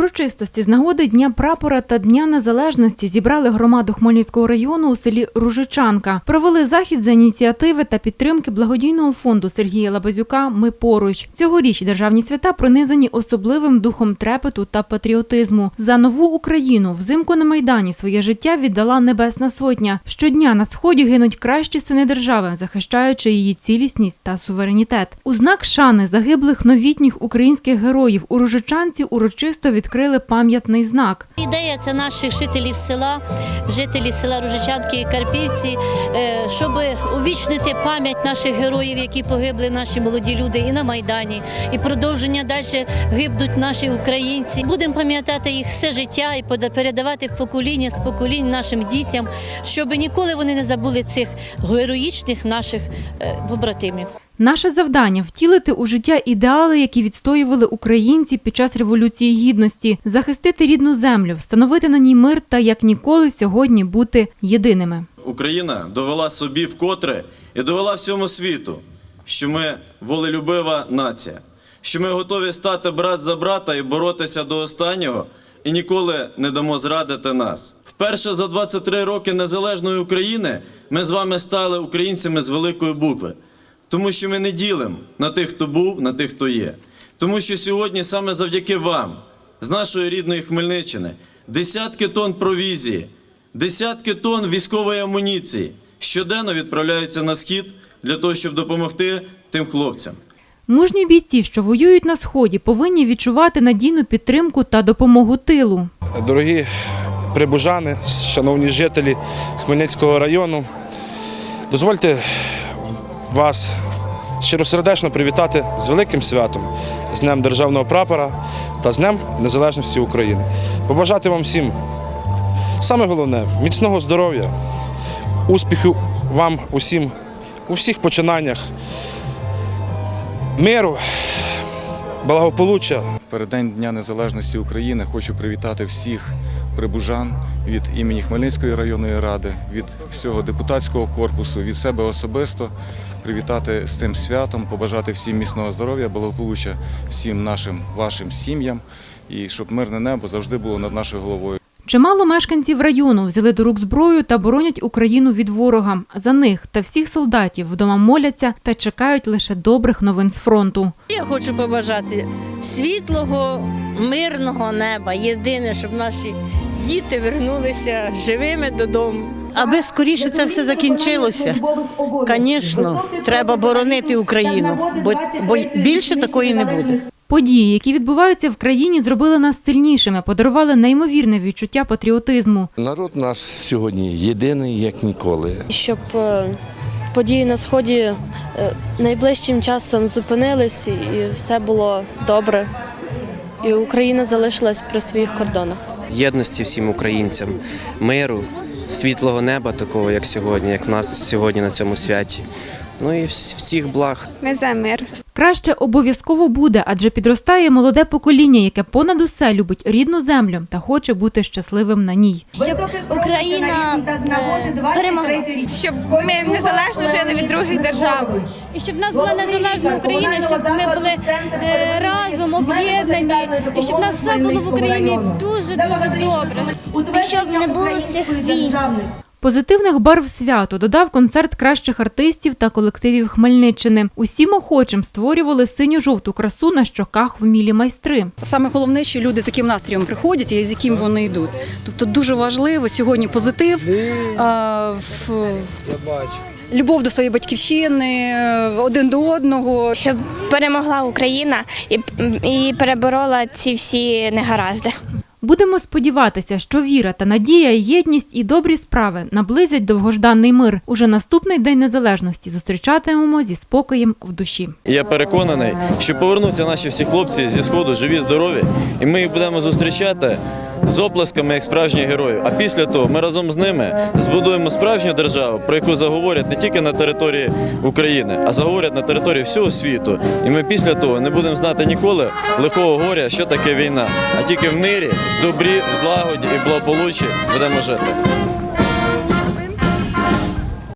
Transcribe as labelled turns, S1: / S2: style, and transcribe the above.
S1: Урочистості з нагоди Дня прапора та Дня Незалежності зібрали громаду Хмельницького району у селі Ружичанка. Провели захід за ініціативи та підтримки благодійного фонду Сергія Лабазюка Ми поруч. Цьогоріч державні свята пронизані особливим духом трепету та патріотизму. За нову Україну взимку на майдані своє життя віддала Небесна Сотня. Щодня на сході гинуть кращі сини держави, захищаючи її цілісність та суверенітет. У знак шани загиблих новітніх українських героїв у Ружичанці урочисто відкрили пам'ятний знак.
S2: Ідея це наших жителів села, жителів села Ружичанки і Карпівці, е, щоб увічнити пам'ять наших героїв, які погибли наші молоді люди і на Майдані, і продовження далі гибнуть наші українці. Будемо пам'ятати їх все життя і передавати в покоління з поколінь нашим дітям, щоб ніколи вони не забули цих героїчних наших е, побратимів.
S1: Наше завдання втілити у життя ідеали, які відстоювали українці під час революції гідності, захистити рідну землю, встановити на ній мир та як ніколи сьогодні бути єдиними.
S3: Україна довела собі вкотре і довела всьому світу, що ми волелюбива нація, що ми готові стати брат за брата і боротися до останнього, і ніколи не дамо зрадити нас. Вперше за 23 роки незалежної України ми з вами стали українцями з великої букви, тому що ми не ділимо на тих, хто був, на тих, хто є. Тому що сьогодні саме завдяки вам, з нашої рідної Хмельниччини, десятки тонн провізії, десятки тонн військової амуніції щоденно відправляються на схід для того, щоб допомогти тим хлопцям.
S1: Мужні бійці, що воюють на сході, повинні відчувати надійну підтримку та допомогу тилу.
S4: Дорогі прибужани, шановні жителі Хмельницького району, дозвольте вас щиросердечно привітати з великим святом, з Днем Державного прапора та з Днем Незалежності України. Побажати вам всім, саме головне, міцного здоров'я, успіху вам усім у всіх починаннях, миру, благополуччя,
S5: Переддень Дня Незалежності України хочу привітати всіх прибужан від імені Хмельницької районної ради, від всього депутатського корпусу, від себе особисто. Привітати з цим святом, побажати всім міцного здоров'я, благополуччя всім нашим вашим сім'ям і щоб мирне небо завжди було над нашою головою.
S1: Чимало мешканців району взяли до рук зброю та боронять Україну від ворога. За них та всіх солдатів вдома моляться та чекають лише добрих новин з фронту.
S6: Я хочу побажати світлого, мирного неба. Єдине, щоб наші діти вернулися живими додому. Аби скоріше це все закінчилося, звісно, треба боронити Україну, бо, бо більше такої не буде.
S1: Події, які відбуваються в країні, зробили нас сильнішими, подарували неймовірне відчуття патріотизму.
S7: Народ наш сьогодні єдиний як ніколи.
S8: щоб е, події на сході е, найближчим часом зупинились і все було добре. І Україна залишилась при своїх кордонах.
S9: Єдності всім українцям, миру, світлого неба такого, як сьогодні, як в нас сьогодні на цьому святі. Ну і всіх благ.
S10: Ми за мир.
S1: Краще обов'язково буде, адже підростає молоде покоління, яке понад усе любить рідну землю та хоче бути щасливим на ній.
S10: Щоб Україна е, перемогла.
S11: щоб ми незалежно жили від других держав.
S8: І щоб в нас була незалежна Україна, щоб ми були е, разом об'єднані, і щоб в нас все було в Україні дуже дуже добре.
S10: І щоб не було цих війн.
S1: Позитивних барв свято додав концерт кращих артистів та колективів Хмельниччини. Усім охочим створювали синьо-жовту красу на щоках вмілі майстри.
S11: Саме головне, що люди з яким настроєм приходять і з яким вони йдуть. Тобто дуже важливо сьогодні позитив, а, в- любов до своєї батьківщини, один до одного.
S10: Щоб перемогла Україна і, і переборола ці всі негаразди.
S1: Будемо сподіватися, що віра та надія, єдність і добрі справи наблизять довгожданий мир. Уже наступний день незалежності зустрічатимемо зі спокоєм в душі.
S3: Я переконаний, що повернуться наші всі хлопці зі сходу живі, здорові, і ми їх будемо зустрічати з оплесками як справжніх героїв. А після того ми разом з ними збудуємо справжню державу, про яку заговорять не тільки на території України, а заговорять на території всього світу. І ми після того не будемо знати ніколи лихого горя, що таке війна, а тільки в мирі, добрі, злагоді і благополуччі будемо жити.